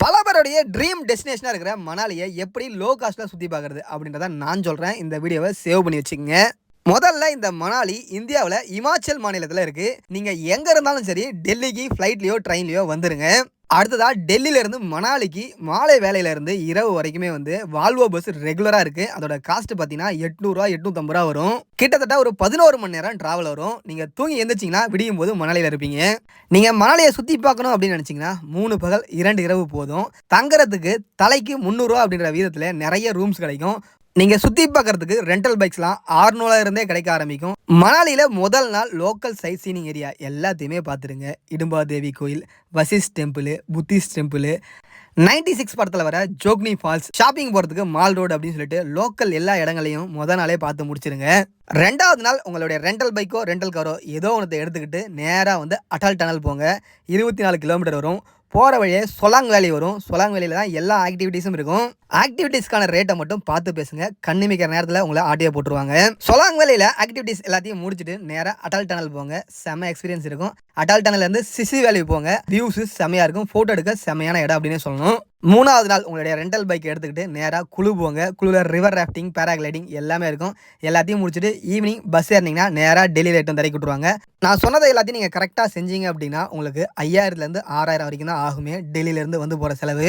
பல பேருடைய ட்ரீம் டெஸ்டினேஷனாக இருக்கிற மணாலியை எப்படி லோ காஸ்ட்டில் சுற்றி பார்க்குறது அப்படின்றத நான் சொல்கிறேன் இந்த வீடியோவை சேவ் பண்ணி வச்சுக்கோங்க. முதல்ல இந்த மணாலி இந்தியாவில் இமாச்சல் மாநிலத்தில் இருக்குது நீங்கள் எங்கே இருந்தாலும் சரி டெல்லிக்கு ஃப்ளைட்லேயோ ட்ரெயின்லேயோ வந்துடுங்க அடுத்ததாக டெல்லியிலேருந்து மணாலிக்கு மாலை வேலையிலேருந்து இரவு வரைக்குமே வந்து வால்வோ பஸ் ரெகுலராக இருக்குது அதோட காஸ்ட் பார்த்தீங்கன்னா எட்நூறுரூவா எட்நூற்றம்பது ரூபா வரும். கிட்டத்தட்ட ஒரு பதினோரு மணி நேரம் ட்ராவல் வரும். நீங்கள் தூங்கி எந்திரிச்சிங்கன்னா விடியும் போது மணாலியில் இருப்பீங்க. நீங்கள் மணாலியை சுற்றி பார்க்கணும் அப்படின்னு நினச்சிங்கன்னா மூணு பகல் இரண்டு இரவு போதும். தங்குறதுக்கு தலைக்கு முந்நூறுரூவா அப்படின்ற வீதத்தில் நிறைய ரூம்ஸ் கிடைக்கும். நீங்கள் சுற்றி பார்க்கறதுக்கு ரெண்டல் பைக்ஸ்லாம் ஆறுநூறுல இருந்தே கிடைக்க ஆரம்பிக்கும். மணாலியில் முதல் நாள் லோக்கல் சைட் சீனிங் ஏரியா எல்லாத்தையுமே பார்த்துருங்க இடும்பா தேவி கோயில் Vashisht temple Buddhist temple ninety six படத்தில் வர ஜோக்னி ஃபால்ஸ் ஷாப்பிங் போகிறதுக்கு மால் ரோடு அப்படின்னு சொல்லிட்டு லோக்கல் எல்லா இடங்களையும் முத நாளே பார்த்து முடிச்சிருங்க ரெண்டாவது நாள் உங்களுடைய ரெண்டல் பைக்கோ ரெண்டல் காரோ ஏதோ ஒன்றத்தை எடுத்துக்கிட்டு நேராக வந்து அட்டால் டனல் போங்க. இருபத்தி நாலு கிலோமீட்டர் வரும். போகிற வழியே சொலாங் வேலி வரும். சொலாங் வேலியில் தான் எல்லா ஆக்டிவிட்டீஸும் இருக்கும். ஆக்டிவிட்டீஸ்க்கான ரேட்டை மட்டும் பார்த்து பேசுங்க. கண்ணிமிக்கிற நேரத்தில் உங்களை ஆடியோ போட்டுருவாங்க. சொலாங் வேலையில் ஆக்டிவிட்டீஸ் எல்லாத்தையும் முடிச்சுட்டு நேராக அட்டால் டனல் போங்க. செம்ம எக்ஸ்பீரியன்ஸ் இருக்கும். அட்டால் டனல்லேருந்து சிசி வேலி போங்க. வியூஸ் செம்மையாக இருக்கும். ஃபோட்டோ எடுக்க செம்மையான இடம் அப்படின்னு சொல்லணும். மூணாவது நாள் உங்களுடைய ரெண்டல் பைக் எடுத்துக்கிட்டு நேராக குழு போங்க. குழுவில் ரிவர் ராஃப்டிங் பேராகிளைடிங் எல்லாமே இருக்கும். எல்லாத்தையும் முடிச்சுட்டு ஈவினிங் பஸ் ஏறினீங்கன்னா நேராக டெல்லியில் எட்டும் தரைக்கு விட்டுருவாங்க. நான் சொன்னதை எல்லாத்தையும் நீங்கள் கரெக்டாக செஞ்சீங்க அப்படின்னா உங்களுக்கு ஐயாயிரத்துலேருந்து ஆறாயிரம் வரைக்கும் தான் ஆகுமே. டெல்லியிலேருந்து வந்து போகிற செலவு.